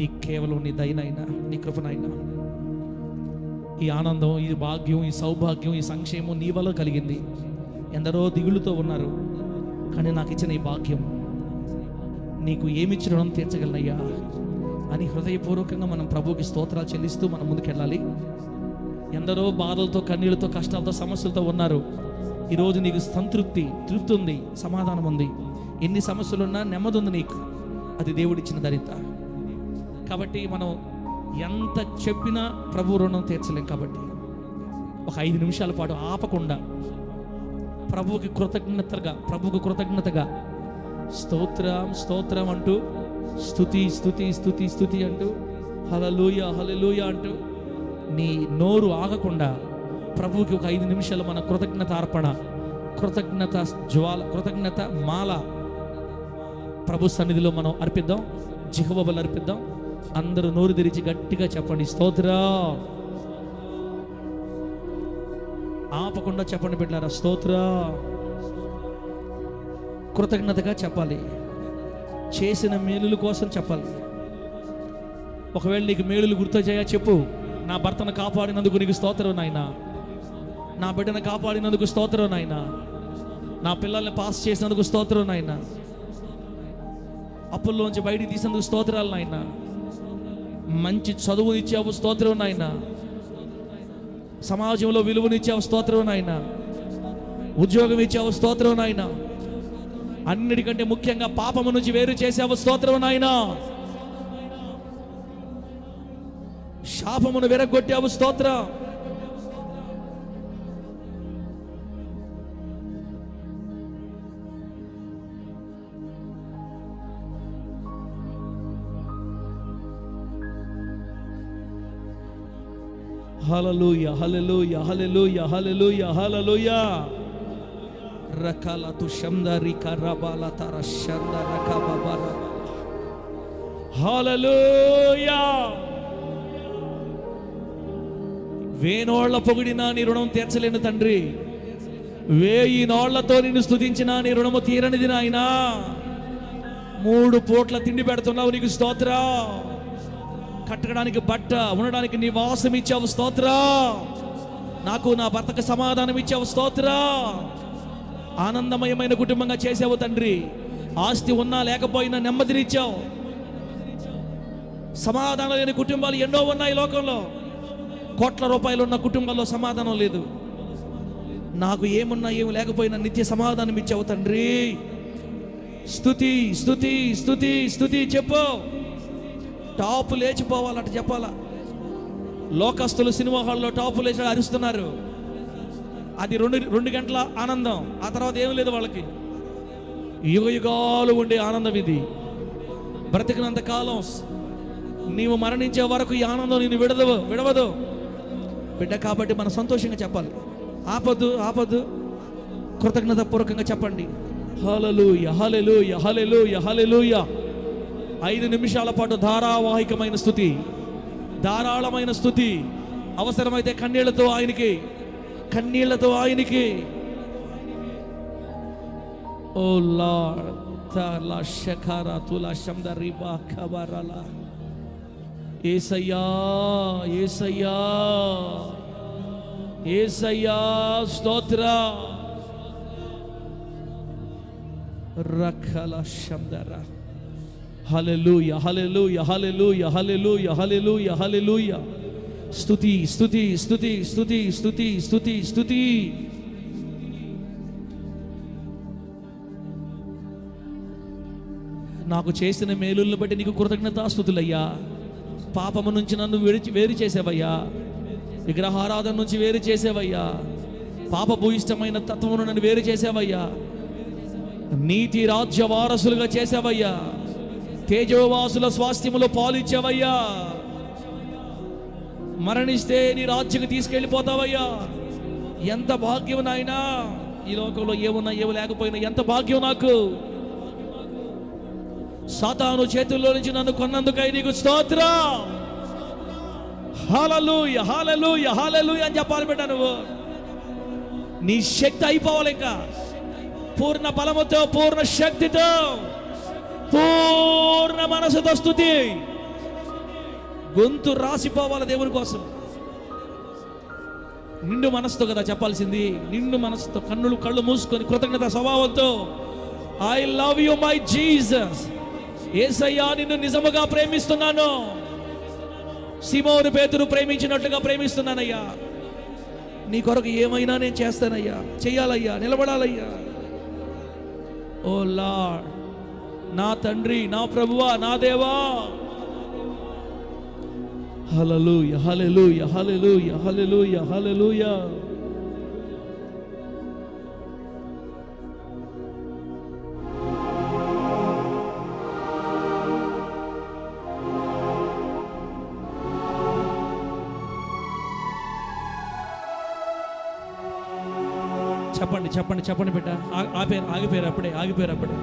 నీ కేవలం నీ దయనైనా నీ కృపనైనా. ఈ ఆనందం ఈ భాగ్యం ఈ సౌభాగ్యం ఈ సంక్షేమం నీ వల్ల కలిగింది. ఎందరో దిగులుతో ఉన్నారు కానీ నాకు ఇచ్చిన ఈ భాగ్యం నీకు ఏమిచ్చి రుణం తీర్చగలనయ్యా అని హృదయపూర్వకంగా మనం ప్రభుకి స్తోత్రాలు చెల్లిస్తూ మనం ముందుకెళ్ళాలి. ఎందరో బాధలతో కన్నీళ్ళతో కష్టాలతో సమస్యలతో ఉన్నారు. ఈరోజు నీకు సంతృప్తి తృప్తి ఉంది సమాధానం ఉంది. ఎన్ని సమస్యలున్నా నెమ్మది ఉంది నీకు. అది దేవుడిచ్చిన దరిత కాబట్టి మనం ఎంత చెప్పినా ప్రభు రుణం తీర్చలేం కాబట్టి. ఒక ఐదు నిమిషాల పాటు ఆపకుండా ప్రభువుకి కృతజ్ఞతగా ప్రభువుకి కృతజ్ఞతగా స్తోత్రం స్తోత్రం అంటూ స్తుతి స్తుతి స్తుతి స్తుతి అంటూ హలలుయ హలలుయ అంటూ నీ నోరు ఆగకుండా ప్రభువుకి ఒక ఐదు నిమిషాలు మన కృతజ్ఞత అర్పణ కృతజ్ఞత జ్వాల కృతజ్ఞత మాల ప్రభు సన్నిధిలో మనం అర్పిద్దాం జిహవబలు అర్పిద్దాం. అందరూ నోరు తెరిచి గట్టిగా చెప్పండి. స్తోత్ర. ఆపకుండా చెప్పండి బిడ్డారా స్తోత్ర. కృతజ్ఞతగా చెప్పాలి. చేసిన మేలుల కోసం చెప్పాలి. ఒకవేళ నీకు మేలులు గుర్తు చేయ చెప్పు. నా భర్తను కాపాడినందుకు నీకు స్తోత్రం నాయన. నా బిడ్డను కాపాడినందుకు స్తోత్రం నాయన. నా పిల్లల్ని పాస్ చేసినందుకు స్తోత్రం నాయన. అప్పుల్లోంచి బయటికి తీసినందుకు స్తోత్రాలు నాయన. మంచి చదువునిచ్చావు స్తోత్రం నాయన. సమాజంలో విలువనిచ్చావు స్తోత్రం నాయన. ఉద్యోగం ఇచ్చావు? స్తోత్రం నాయన. అన్నిటికంటే ముఖ్యంగా పాపము నుంచి వేరు చేసావు? స్తోత్రం నాయన. శాపమును విరగొట్టావు? స్తోత్రం. హలలుయ హలలుయ హలలుయ హలలుయ హలలుయ రకాల తు శందరి కరబాల తర శంద రకబబర హలలుయ వేనోళ్ళ పొగిడినా నీ రుణం తీర్చలేను తండ్రి. వేయి నోళ్ళతో నిన్ను స్తుతించినా నీ రుణము తీరనిది నాయనా. మూడు పూట్ల తిండి పెడుతున్నావు నీకు స్తోత్రం. కట్టడానికి బట్ట ఉండడానికి నివాసం ఇచ్చావు స్తోత్ర. నాకు నా భర్తకు సమాధానం ఇచ్చావు స్తోత్ర. ఆనందమయమైన కుటుంబంగా చేసావు తండ్రి. ఆస్తి ఉన్నా లేకపోయినా నెమ్మదినిచ్చావు. సమాధానం లేని కుటుంబాలు ఎన్నో ఉన్నాయి లోకంలో. కోట్ల రూపాయలు ఉన్న కుటుంబాల్లో సమాధానం లేదు. నాకు ఏమున్నా ఏమి లేకపోయినా నిత్య సమాధానం ఇచ్చావు తండ్రి. స్తుతి స్తుతి స్థుతి స్థుతి చెప్పు. టాపు లేచిపోవాలట చెప్పాలా? లోకస్తులు సినిమా హాల్లో టాపు లేచి అరుస్తున్నారు. అది రెండు రెండు గంటల ఆనందం. ఆ తర్వాత ఏం లేదు వాళ్ళకి. యుగ యుగాలు ఉండే ఆనందం ఇది బ్రతికినంత కాలం నీవు మరణించే వరకు ఈ ఆనందం నేను విడదవు విడవదు. బిడ్డ కాబట్టి మనం సంతోషంగా చెప్పాలి. ఆపద్దు ఆపద్దు. కృతజ్ఞత పూర్వకంగా చెప్పండి. హలలు యహలెలు యహలెలు యహలెలుయా ఐదు నిమిషాల పాటు ధారావాహికమైన స్థుతి. ధారాళమైన స్థుతి. అవసరమైతే కన్నీళ్ళతో ఆయనకి కన్నీళ్ళతో ఆయనకి. ఓ లార్డ్ తలా శఖర తులా శంద రిబా ఖబరల. ఏసయ్యా ఏసయ్యా ఏసయ్యా స్తోత్ర. రఖల శందరా. హల్లెలూయా యహలెలు యహలెలు యహలెలు యహలెలు హల్లెలూయా స్తుతి స్తుతి స్తుతి స్తుతి స్తుతి స్తుతి స్తుతి నాకు చేసిన మేలులను బట్టి నీకు కృతజ్ఞతాస్తుతులయ్యా పాపము నుంచి నన్ను విడిచి వేరు చేసేవయ్యా. విగ్రహారాధన నుంచి వేరు చేసేవయ్యా. పాపపు ఇష్టమైన తత్వమును నన్ను వేరు చేసేవయ్యా. నీతి రాజ్య వారసులుగా చేసేవయ్యా. తేజోవాసుల స్వాస్థ్యములో పాలిచ్చావయ్యా. మరణిస్తే నీ రాజ్యకు తీసుకెళ్ళిపోతావయ్యా. ఎంత భాగ్యం నాయనా. ఈ లోకంలో ఏమున్నా ఏమి లేకపోయినా ఎంత భాగ్యం నాకు. సాతాను చేతుల్లో నుంచి నన్ను కొన్నందుకై నీకు స్తోత్ర. హాలలు హాలలు హాలలు అని చెప్పాలి బిడ్డ నువ్వు. నీ శక్తి అయిపోవాలి ఇంకా. పూర్ణ బలముతో పూర్ణ శక్తితో. పూర్ణ మనసుతో స్థుతి గొంతు రాసిపోవాలి దేవుని కోసం. నిండు మనసుతో కదా చెప్పాల్సింది. నిండు మనసుతో కన్నులు కళ్ళు మూసుకొని కృతజ్ఞత స్వభావంతో I love you my Jesus ఏసయ్యా నిన్ను నిజముగా ప్రేమిస్తున్నాను. సిమోను పేతురు ప్రేమించినట్లుగా ప్రేమిస్తున్నానయ్యా. నీ కొరకు ఏమైనా నేను చేస్తానయ్యా. చెయ్యాలయ్యా నిలబడాలయ్యా. O lord. నా తండ్రి నా ప్రభువా నా దేవా. హలలు యహలెలు యహలెలు యహలెలు హల్లెలూయా. చెప్పండి చెప్పండి చెప్పండి బిడ్డ. ఆపేరు ఆగిపోయారు అప్పుడే ఆగిపోయారు అప్పుడే.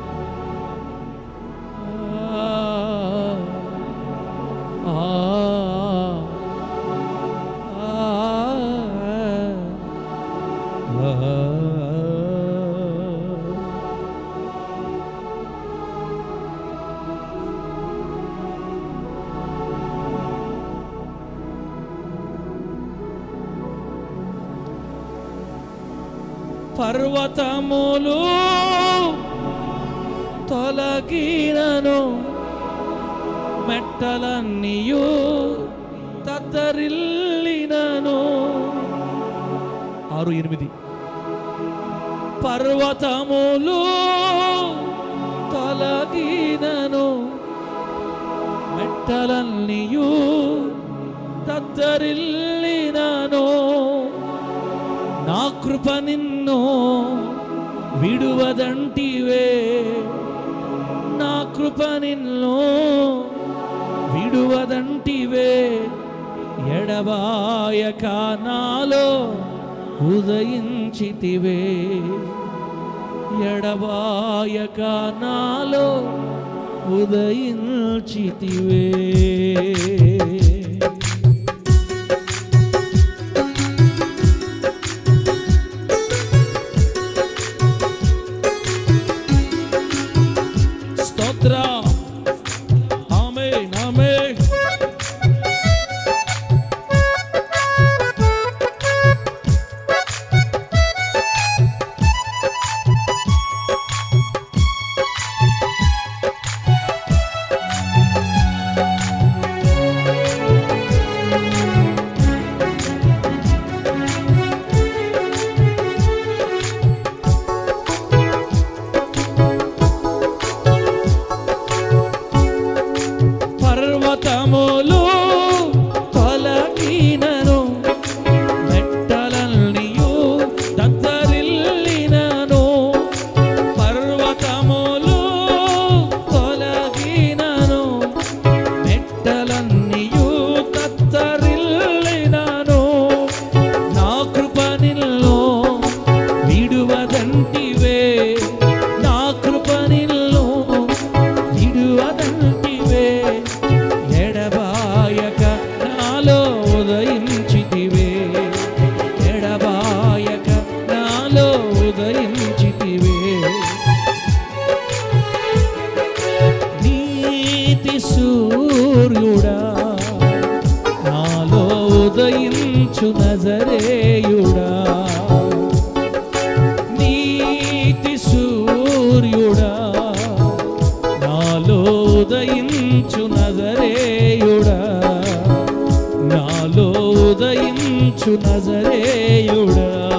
పర్వతములు తొలగినను మెట్టలన్నీయు తత్తరిల్లినను. ఆరు ఎనిమిది. పర్వతములు తొలగినను మెట్టలన్నీయు తత్తరిల్లినను. నా కృప నిన్ను విడువదంటివే. నా కృప నిన్ను విడువదంటివే. ఎడబాయక నాలో ఉదయించితివే. ఎడబాయక నాలో ఉదయించితివే. యేసు నజరేయుడా. నీతి సూర్యుడా. నాలో ఉదయించు నజరేయుడా. నాలో ఉదయించు నజరేయుడా.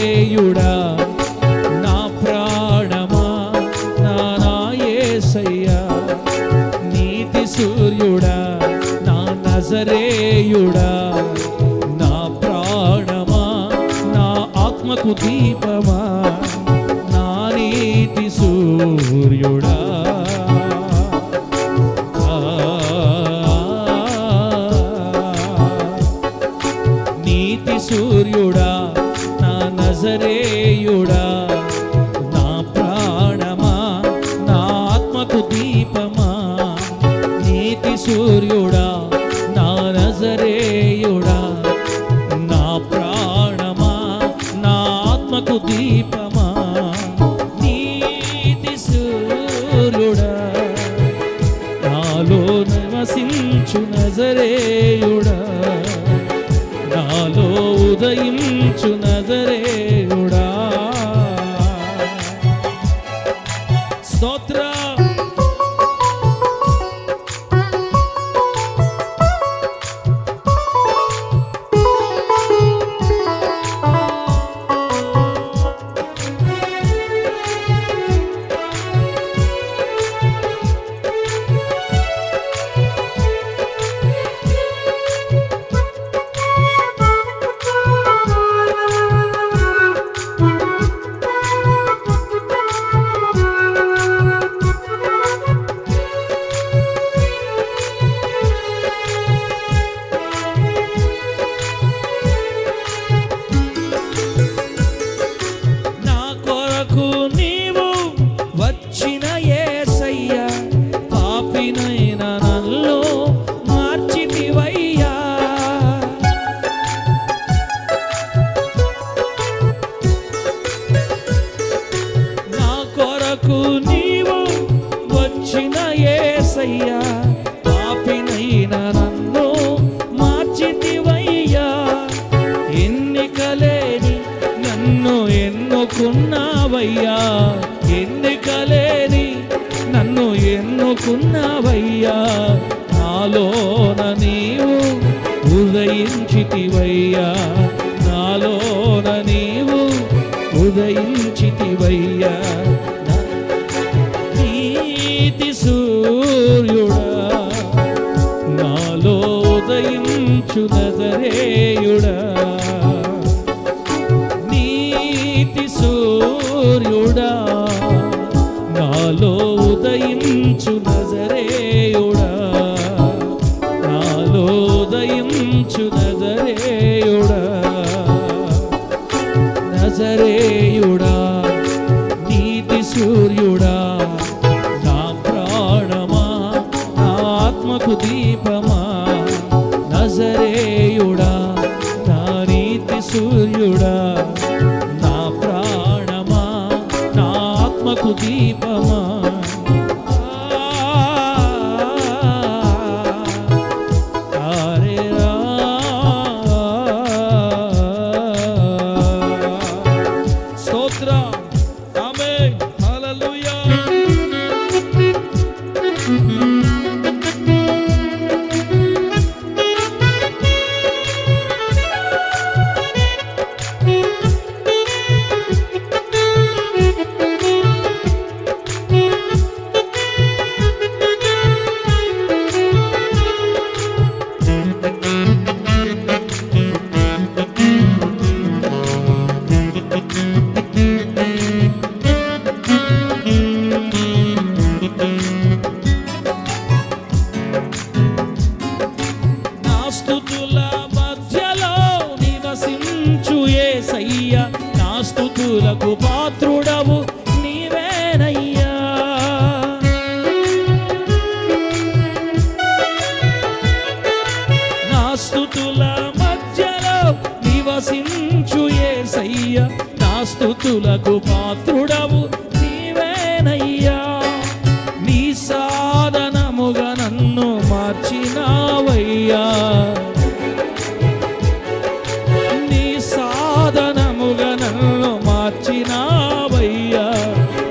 నజరేయుడా నా ప్రాణమా? నా నా నీతి సూర్యుడా? నా నజరేయుడా? నా ప్రాణమా? నా ఆత్మకు దీపమా? నా నీతి సూర్యుడా. నాలో నజరేయుడా. నాలో ఉదయించు నజరే ఉదయించు నజరేయుడా. Amen. నా స్తుతుల మధ్యలో నివసించు ఏసయ్య నా స్తుతులకు పాత్రుడవు నీవేనయ్యా. నీ సాధనముగా నన్ను మార్చినావయ్యా. నీ సాధనముగా నన్ను మార్చినావయ్యా.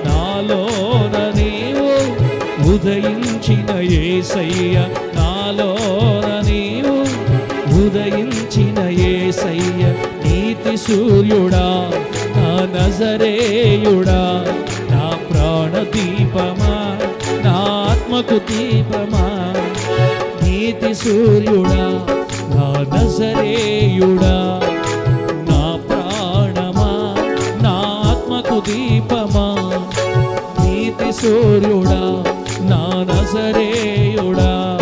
నాలోన నీవు ఉదయించిన ఏసయ్య సూర్యుడా నా నజరేయుడా నా ప్రాణ దీపమా నా ఆత్మకు దీపమా? నీతి సూర్యుడా నా నజరేయుడా నా ప్రాణమా నా ఆత్మకు దీపమా? నీతి సూర్యుడా నా నజరేయుడా.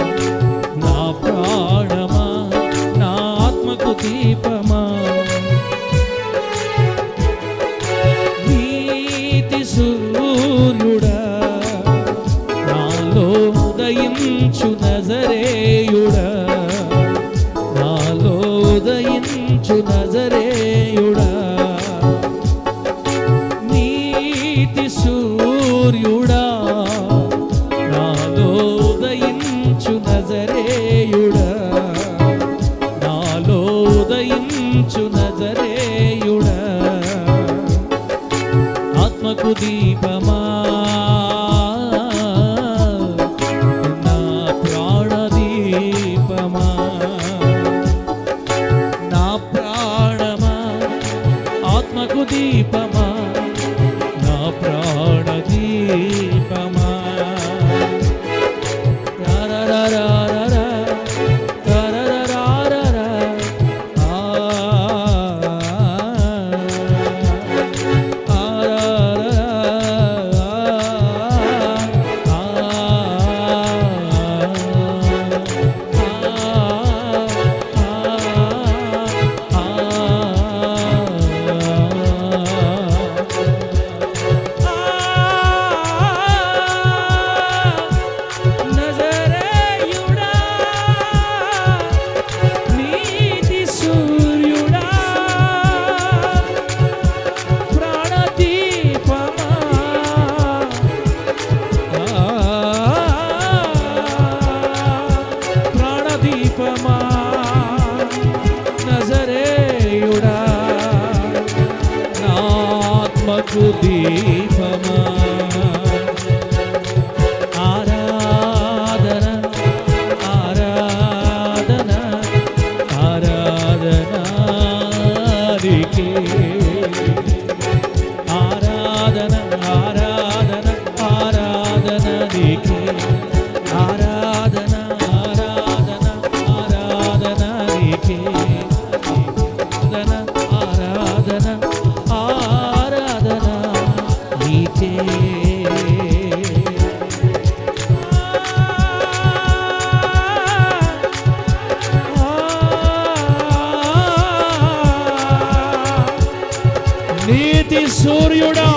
సూర్యుడా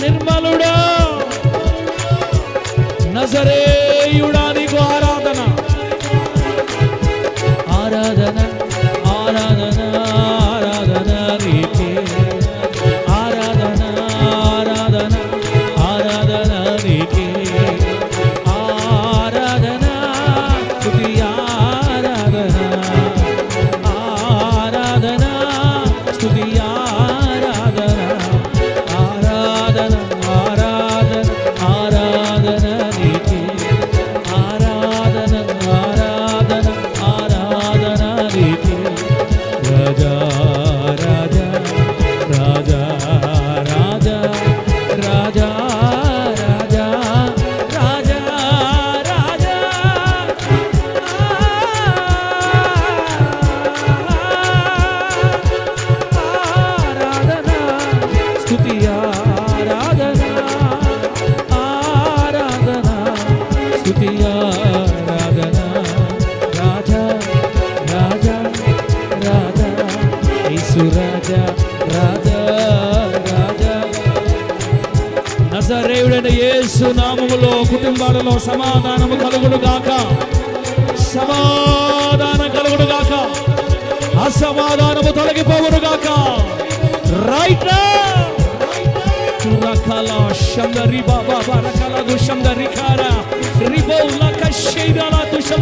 నిర్మలుడా నజరేయుడా.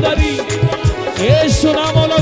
দাবি এ সুনাম হলো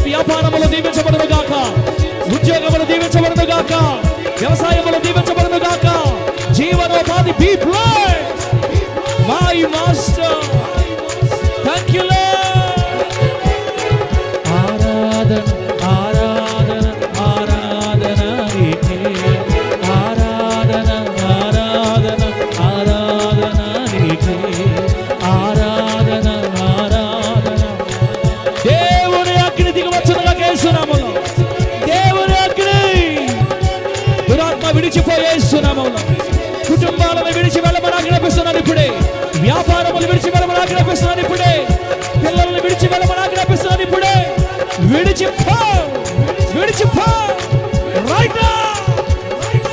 విడిచిపో విడిచిపో right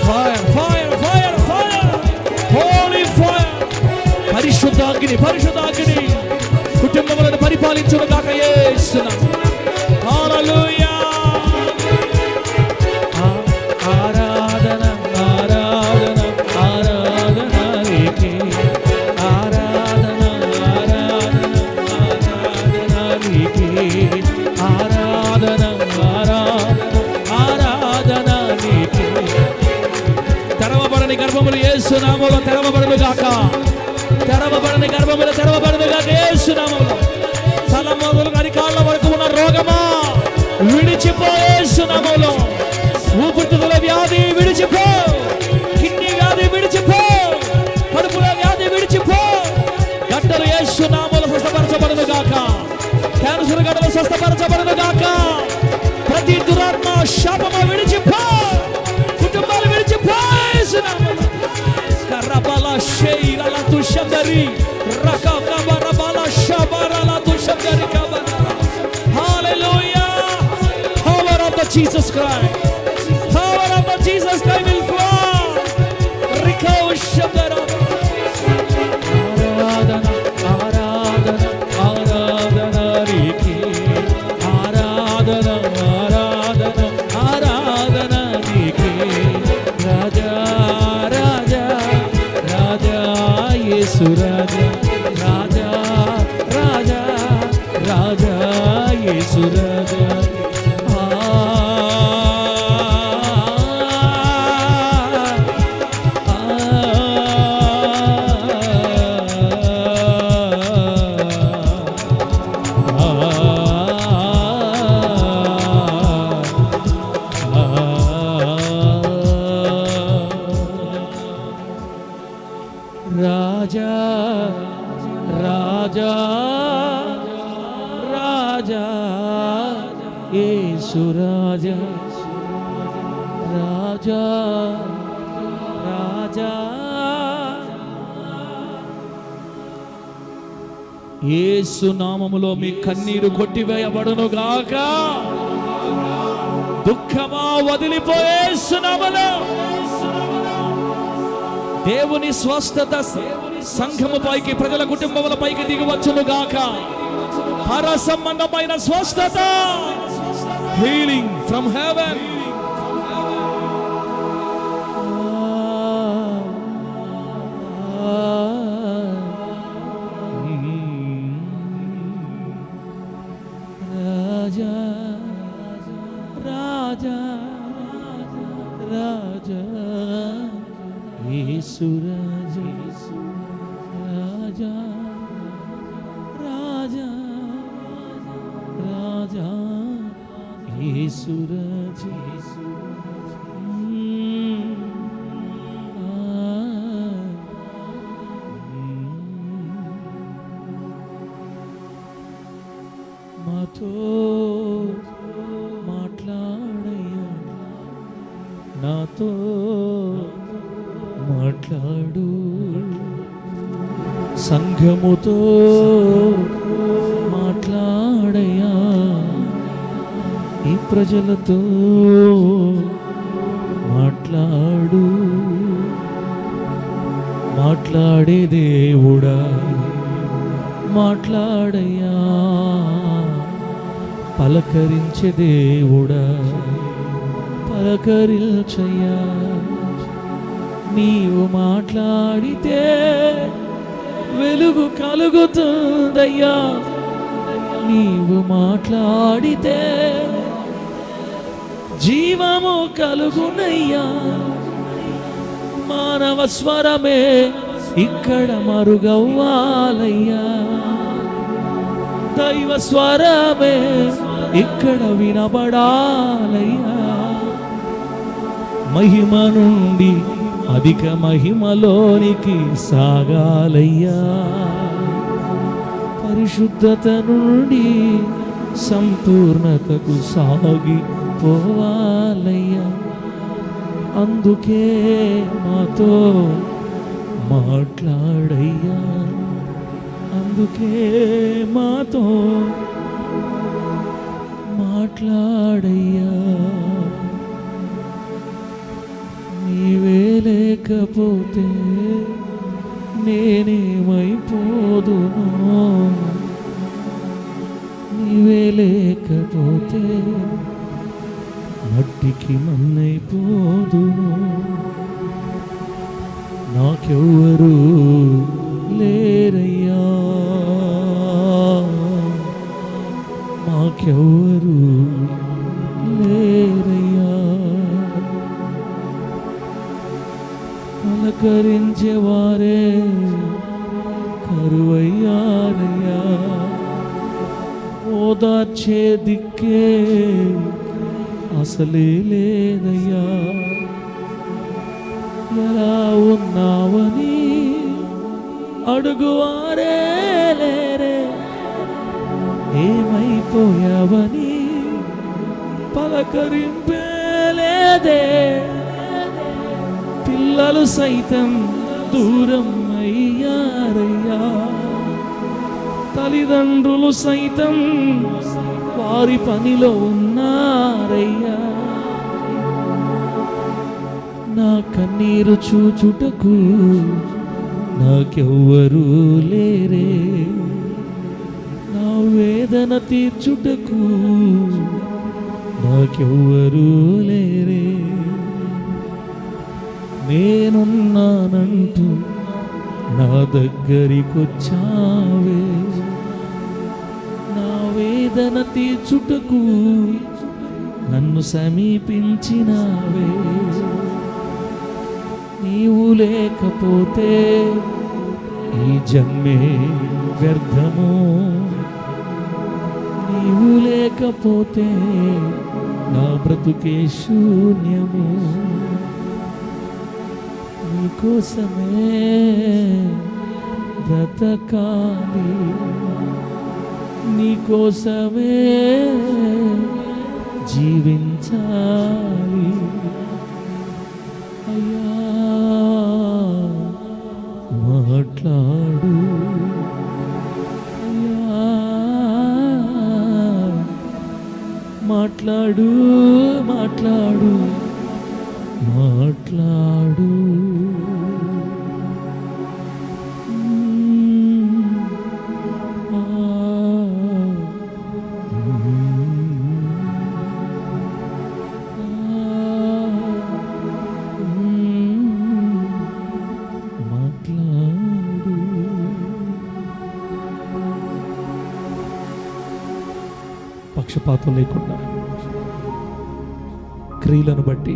fire fire fire fire holy fire పరిశుద్ధాగ్ని పరిశుద్ధాగ్ని నామంలో తెరవబడదు గాక. తెరవబడని గర్భములు తెరవబడదు గాక యేసునామములో తల మొదలు అరికాళ్ళ వరకు ఉన్న రోగమా? విడిచిపో యేసునామములో ఊపిరితిత్తుల వ్యాధి విడిచిపో. కిడ్నీ వ్యాధి విడిచిపో. కడుపుల వ్యాధి విడిచిపో. గడ్డలు యేసునామములో స్వస్థపరచబడదు గాక. క్యాన్సర్ గడ్డలు స్వస్థపరచబడదు గాక. ప్రతి దురాత్మ శాపమా విడిచిపో. Hallelujah! Power of the Jesus Christ. నామములో మీ కన్నీరు కొట్టివేయబడును గాక. దుఃఖమా వదిలిపోయే నామలో దేవుని స్వస్థత సంఘము పైకి ప్రజల కుటుంబముల పైకి దిగవచ్చును గాక. పర సంబంధమైన స్వస్థత. హీలింగ్ ఫ్రమ్ హెవెన్ సంఘముతో మాట్లాడయ్యా ఈ ప్రజలతో మాట్లాడు. మాట్లాడే దేవుడా మాట్లాడయ్యా పలకరించే దేవుడా పలకరించయ్యా. నీవు మాట్లాడితే వెలుగు కలుగుతుందయ్యా. నీవు మాట్లాడితే జీవము కలుగునయ్యా. మానవ స్వరమే ఇక్కడ మరుగవ్వాలయ్యా. దైవ స్వరమే ఇక్కడ వినబడాలయ్యా. మహిమ నుండి అధిక మహిమలోనికి సాగాలయ్యా. పరిశుద్ధత నుండి సంపూర్ణతకు సాగి పోవాలయ్యా. అందుకే మాతో మాట్లాడయ్యా. అందుకే మాతో మాట్లాడయ్యా. నీవే లేకపోతే నేనేమైపోదును? నీవే లేకపోతే మట్టికి మన్నైపోదును. నాకెవ్వరు లేరయ్యా. మాకెవ్వరు లే పలకరించేవారే కరువయ్యారయ్యా ఓదార్చే దిక్కే అసలే లేదయ్యా. ఎలా ఉన్నావని అడుగువారే లేరే. ఏమైపోయావని పలకరింపేలేదే పిల్లలు సైతం దూరం అయ్యారయ్యా. తల్లిదండ్రులు సైతం వారి పనిలో ఉన్నారయ్యా. నా కన్నీరు చూచుటకు నాకెవ్వరూ లేరే. నా వేదన తీర్చుటకు నాకెవ్వరూ లేరే. నేనున్నానంటూ నా దగ్గరికొచ్చావే. నా వేదన తీర్చుటకు నన్ను సమీపించినావే. నీవు లేకపోతే ఈ జన్మే వ్యర్థము. నీవు లేకపోతే నా బ్రతుకే శూన్యము. నీకోసమే బ్రతకాలి. నీకోసమే జీవించాలి. అయ్యా మాట్లాడు. అయ్యా మాట్లాడు మాట్లాడు మాట్లాడు. పక్షపాతం లేకుండా క్రియలను బట్టి